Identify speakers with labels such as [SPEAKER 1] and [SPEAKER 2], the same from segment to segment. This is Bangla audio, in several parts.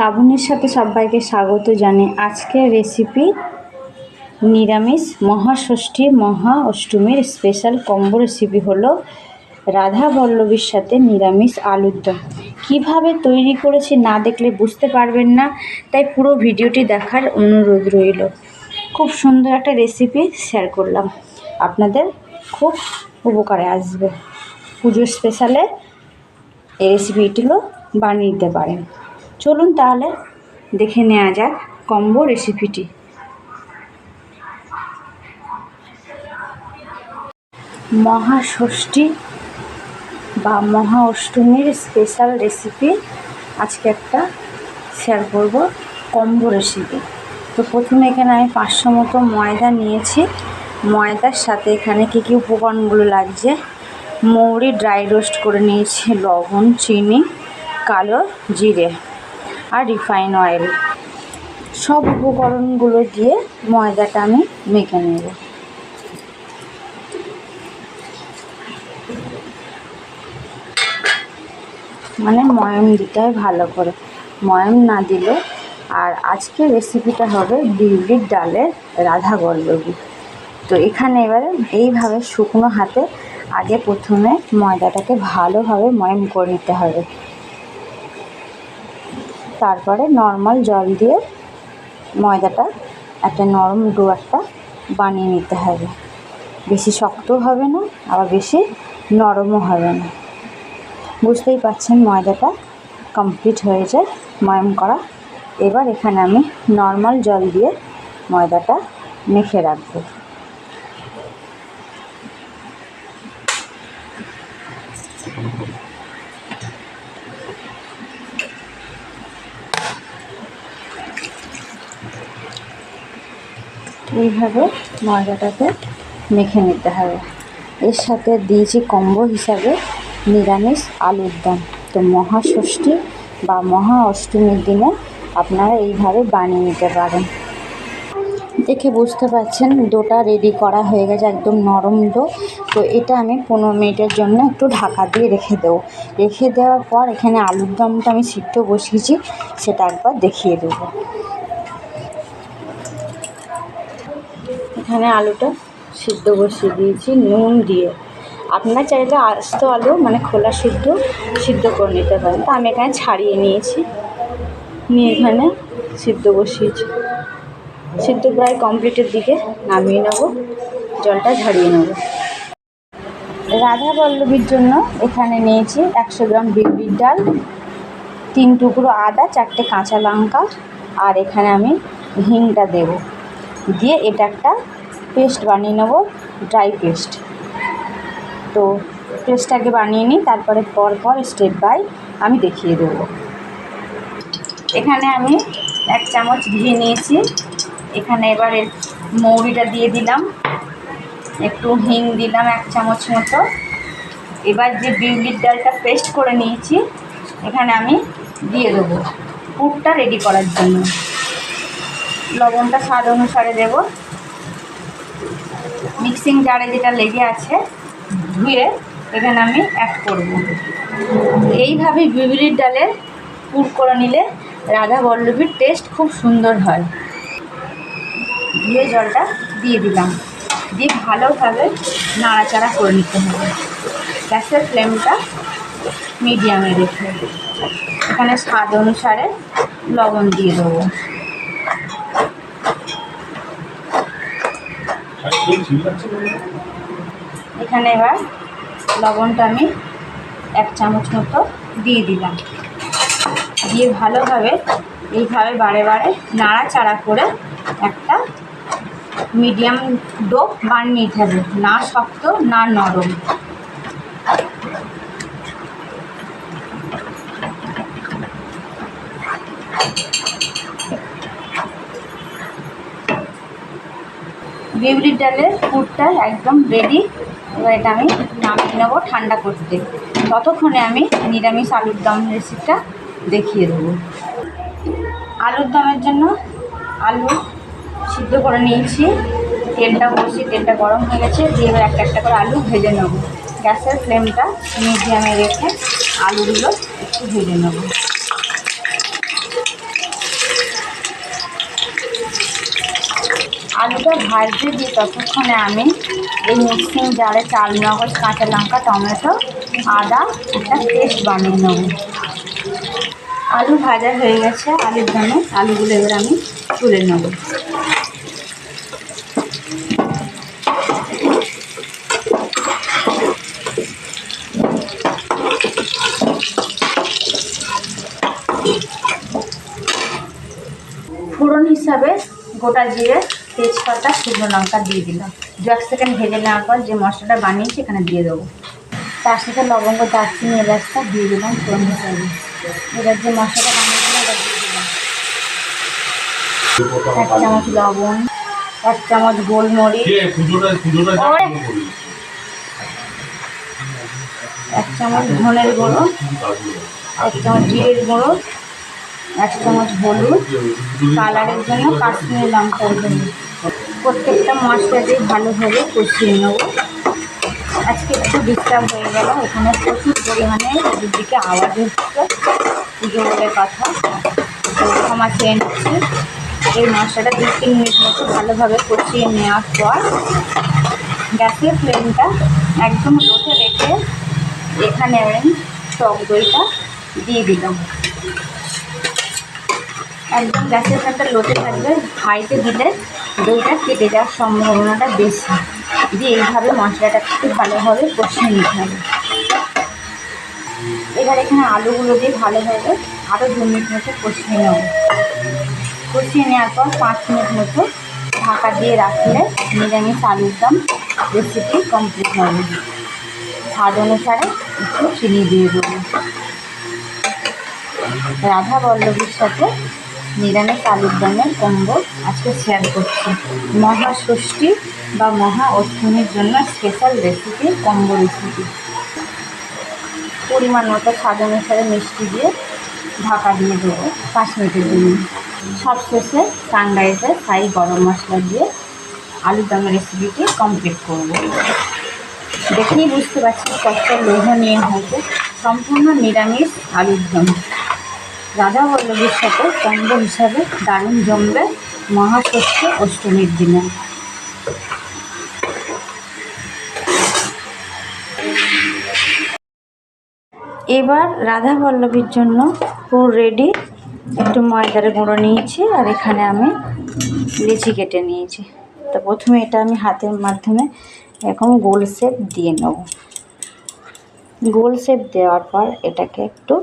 [SPEAKER 1] শ্রাবণের সাথে সবাইকে স্বাগত জানে আজকের রেসিপি নিরামিষ মহাষষ্ঠী মহা অষ্টমীর স্পেশাল কম্বো রেসিপি হলো রাধা বল্লভীর সাথে নিরামিষ আলুর দম। কীভাবে তৈরি করেছি না দেখলে বুঝতে পারবেন না, তাই পুরো ভিডিওটি দেখার অনুরোধ রইল। খুব সুন্দর একটা রেসিপি শেয়ার করলাম। আপনাদের খুব উপকারে আসবে। পুজোর স্পেশালে এই রেসিপিগুলো বানিয়ে দিতে পারেন। চলুন তাহলে দেখে নেওয়া যাক কম্বো রেসিপিটি মহাষষ্ঠী বা মহা অষ্টমীর স্পেশাল রেসিপি আজকে একটা শেয়ার করব কম্বো রেসিপি তো প্রথমে এখানে আমি পাঁচশো মতো ময়দা নিয়েছি। ময়দার সাথে এখানে কী কী উপকরণগুলো লাগছে? মৌরি ড্রাই রোস্ট করে নিয়েছি, লবণ, চিনি, কালো জিরে। আর রিফাইন অয়েল। সব উপকরণগুলো দিয়ে ময়দাটা আমি মেখে নেব। মানে ময়ম দিতে হয় ভালো করে। ময়ম না দিলে আর আজকের রেসিপিটা হবে বিউলির ডালের রাধা বল্লভী তো এখানে এবারে এইভাবে শুকনো হাতে আগে প্রথমে ময়দাটাকে ভালোভাবে ময়ম করে নিতে হবে। তারপরে নর্মাল জল দিয়ে ময়দাটা একটা নরম ডো একটা বানিয়ে নিতে হবে। বেশি শক্ত হবে না, আবার বেশি নরমও হবে না। বুঝতেই পারছেন ময়দাটা কমপ্লিট হয়ে যায়, ময়াম করা। এবার এখানে আমি নর্মাল জল দিয়ে ময়দাটা মেখে রাখব। এইভাবে ময়দাটাকে মেখে নিতে হবে। এর সাথে দিয়েছি কম্বো হিসাবে নিরামিষ আলুর দম। তো মহাষষ্ঠী বা মহা অষ্টমীর দিনে আপনারা এইভাবে বানিয়ে নিতে পারেন। দেখে বুঝতে পারছেন, ডোটা রেডি করা হয়ে গেছে একদম নরম ডো। তো এটা আমি পনেরো মিনিটের জন্য একটু ঢাকা দিয়ে রেখে দেবো। রেখে দেওয়ার পর এখানে আলুর দমটা আমি সিদ্ধ বসিয়েছি, সেটা একবার দেখিয়ে দেবো। এখানে আলুটা সিদ্ধ বসিয়ে দিয়েছি, নুন দিয়ে। আপনারা চাইলে আস্ত আলু মানে খোলা সিদ্ধ সিদ্ধ করে নিতে পারেন। তা আমি এখানে ছাড়িয়ে নিয়েছি, নিয়ে এখানে সিদ্ধ বসিয়েছি। সিদ্ধ প্রায় কমপ্লিটের দিকে নামিয়ে নেব, জলটা ঝাড়িয়ে নেব। রাধা বল্লভীর জন্য এখানে নিয়েছি একশো গ্রাম বিউলির ডাল, তিন টুকরো আদা, চারটে কাঁচা লঙ্কা, আর এখানে আমি হিংটা দেব। দিয়ে এটা একটা পেস্ট বানিয়ে নেব, ড্রাই পেস্ট। তো পেস্টটাকে বানিয়ে নিই, তারপরে পর পর স্টেপ বাই আমি দেখিয়ে দেবো। এখানে আমি এক চামচ ঘি নিয়েছি। এখানে এবারে মৌরিটা দিয়ে দিলাম। একটু হিং দিলাম এক চামচ মতো। এবার যে বিউলির ডালটা পেস্ট করে নিয়েছি, এখানে আমি দিয়ে দেবো পুরটা রেডি করার জন্য। লবণটা স্বাদ অনুসারে দেব। মিক্সিং জারে যেটা লেগে আছে, ধুয়ে এখানে আমি অ্যাড করব। এইভাবে বিউলির ডালের পুর করে নিলে রাধা বল্লভীর টেস্ট খুব সুন্দর হয়। ধুয়ে জলটা দিয়ে দিলাম। দিয়ে ভালোভাবে নাড়াচাড়া করে নিতে হবে। গ্যাসের ফ্লেমটা মিডিয়ামে রেখে এখানে স্বাদ অনুসারে লবণ দিয়ে দেবো। এখানে এবার লবণটা আমি এক চামচ মতো দিয়ে দিলাম। দিয়ে ভালোভাবে, এইভাবে বারে বারে নাড়াচাড়া করে একটা মিডিয়াম ডো বানিয়ে নিতে হবে, না শক্ত, না নরম। বিউলির ডালের পুরটা একদম রেডি এবার এটা আমি নামিয়ে নেব, ঠান্ডা করতে। ততক্ষণে আমি নিরামিষ আলুর দম রেসিপিটা দেখিয়ে দেবো। আলুর দমের জন্য আলু সিদ্ধ করে নিয়েছি। তেলটা বসিয়ে, তেলটা গরম হয়ে গেছে। দিয়ে এবার একটা একটা করে আলু ভেজে নেব। গ্যাসের ফ্লেমটা মিডিয়ামে রেখে আলুগুলো একটু ভেজে নেব। আলুটা ভাজতে দিয়ে ততক্ষণে আমি এই মিক্সিং জারে চাল, মগজ, কাঁচা লঙ্কা, টমেটো, আদা একটা পেস্ট বানিয়ে নেব। আলু ভাজা হয়ে গেছে, আলুর জন্য আলুগুলো এবার আমি তুলে নেব। ফোড়ন হিসাবে গোটা জিরে তেজপাতা শুকনো লঙ্কা দিয়ে দিলাম। দু এক সেকেন্ড ভেজে নেওয়ার পর যে মশলাটা বানিয়েছি এখানে দিয়ে দেবো। তার সাথে লবঙ্গ দারচিনি এলাচটা দিয়ে দিলাম ফোড়ন হিসাবে এবার যে মশলাটা বানিয়েছিলাম এটা দিয়ে দিলাম। এক চামচ লবণ এক চামচ গোলমরিচ। এক চামচ ধনের গুঁড়ো এক চামচ জিরের গুঁড়ো এক চামচ হলুদ। কালারের জন্য কাশ্মীরি লঙ্কার প্রত্যেকটা মশলা দিয়ে ভালোভাবে কষিয়ে নেব। আজকে একটু ডিস্টার্ব হয়ে গেল, এখানে প্রচুর পরিমাণে দিকে আওয়াজ হচ্ছে, পুজো বলে কথা। তো ক্ষমা চেয়ে নিচ্ছি। এই মশলাটা দু তিন মিনিট মতো ভালোভাবে কষিয়ে নেওয়ার পর গ্যাসের ফ্লেমটা একদম লোতে রেখে এখানে আমি টক দইটা দিয়ে দিলাম। একদম গ্যাসের ফ্লেমটা লোতে থাকবে, হাইতে দিলে দইটা কেটে যাওয়ার সম্ভাবনাটা বেশি। দিয়ে এইভাবে মশলাটা খুব ভালোভাবে কষিয়ে নিতে হবে। এবার এখানে আলুগুলো দিয়ে ভালোভাবে আরও দু মিনিট মতো কষিয়ে নেব। কষিয়ে নেওয়ার পর পাঁচ মিনিট মতো ঢাকা দিয়ে রাখলে নিরামিষ আলুর দম রেসিপি কমপ্লিট হবে। স্বাদ অনুসারে একটু চিনি দিয়ে দেবো। রাধা বল্লভীর সাথে নিরামিষ আলুর দমের কম্বো আজকে শেয়ার করছি। মহাষষ্ঠী বা মহা অষ্টমীর জন্য স্পেশাল রেসিপি কম্বো রেসিপি পরিমাণ মতো স্বাদ অনুসারে মিষ্টি দিয়ে ঢাকা দিয়ে দেবো পাঁচ মিনিটের জন্য। সব শেষে সানরাইজের ফ্রাই গরম মশলা দিয়ে আলুর দমের রেসিপিটি কমপ্লিট করব। দেখেই বুঝতে পারছি কতটা লোভনীয় হয়েছে। সম্পূর্ণ নিরামিষ আলুর দম। রাধা বল্লভীর সাথে কম্বো হিসাবে দারুণ জমবে মহাষষ্ঠী অষ্টমীর দিনে। এবার রাধা বল্লভীর জন্য পুর রেডি একটু ময়দার গুঁড়ো নিয়েছি আর এখানে আমি লিচি কেটে নিয়েছি। তো প্রথমে এটা আমি হাতের মাধ্যমে এরকম গোল শেপ দিয়ে নেব। গোল শেপ দেওয়ার পর এটাকে একটু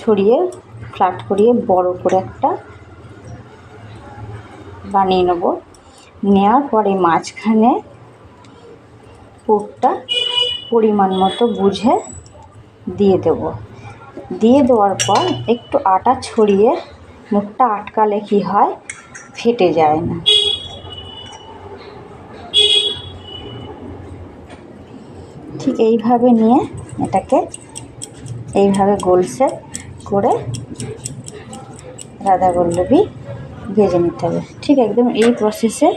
[SPEAKER 1] ছড়িয়ে ফ্ল্যাট করিয়ে বড় করে একটা বানিয়ে নেব। নেওয়ার পরে মাঝখানে পুরটা পরিমাণ মতো বুঝে দিয়ে দেব। দিয়ে দেওয়ার পর একটু আটা ছড়িয়ে মুখটা আটকালে কি হয়, ফেটে যায় না। ঠিক এইভাবে নিয়ে এটাকে এইভাবে গোল শেপ করে রাধা বল্লভী ভেজে নিতে হবে। ঠিক একদম এই প্রসেসে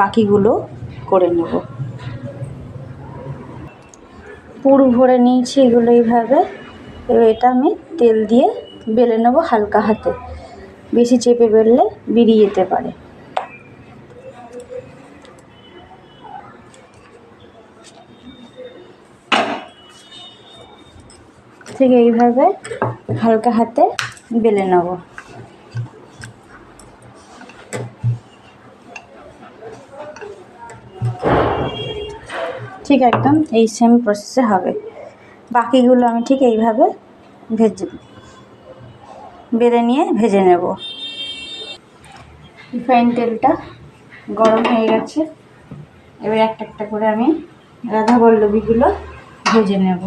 [SPEAKER 1] বাকিগুলো করে নেব। পুর ভরে নিয়েছি এগুলো এইভাবে। এবার এটা আমি তেল দিয়ে বেলে নেব হালকা হাতে। বেশি চেপে বেললে বেরিয়ে যেতে পারে। ঠিক এইভাবে হালকা হাতে বেলে নেব। ঠিক একদম এই সেম প্রসেসে হবে। বাকিগুলো আমি ঠিক এইভাবে ভেজে বেলে নিয়ে ভেজে নেব। রিফাইন তেলটা গরম হয়ে গেছে। এবার একটা একটা করে আমি রাধা বল্লভীগুলো ভেজে নেব।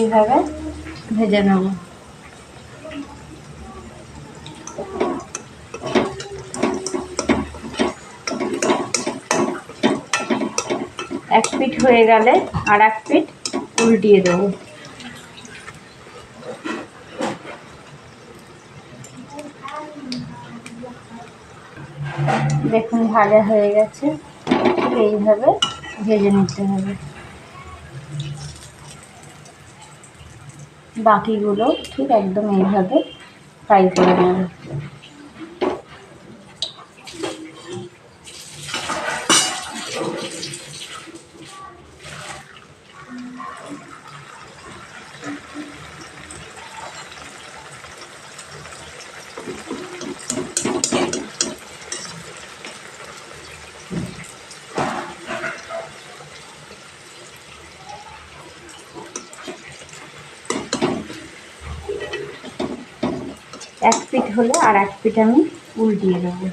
[SPEAKER 1] এইভাবে ভেজে নেব। এক পিঠ হয়ে গেলে আর এক পিঠ উল্টিয়ে দেবো। দেখুন ভাজা হয়ে গেছে। এইভাবে ভেজে নিতে হবে। বাকিগুলো ঠিক একদম এইভাবে ফ্রাই করে নেবে। এক পিঠ হলে আর এক পিঠ আমি উল্টিয়ে দেবো।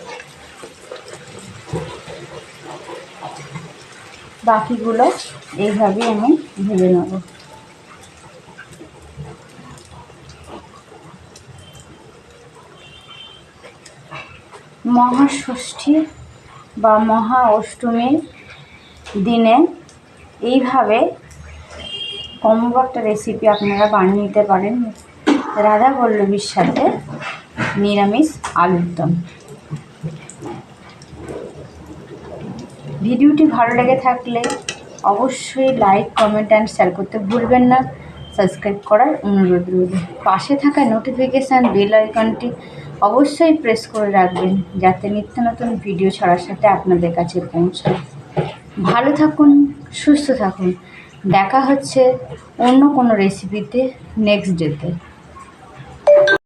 [SPEAKER 1] বাকিগুলো এইভাবেই আমি ভেজে নেব। মহাষষ্ঠী বা মহা অষ্টমীর দিনে এইভাবে কম্বো রেসিপি আপনারা বানিয়ে নিতে পারেন। রাধা বল্লবীর সাথে নিরামিষ আলুর দম। ভিডিওটি ভালো লেগে থাকলে অবশ্যই লাইক কমেন্ট অ্যান্ড শেয়ার করতে ভুলবেন না। সাবস্ক্রাইব করার অনুরোধ রইল। পাশে থাকা নোটিফিকেশান বেল আইকনটি অবশ্যই প্রেস করে রাখবেন, যাতে নিত্য নতুন ভিডিও ছাড়ার সাথে আপনাদের কাছে পৌঁছায়। ভালো থাকুন, সুস্থ থাকুন। দেখা হচ্ছে অন্য কোনো রেসিপিতে নেক্সট ডেতে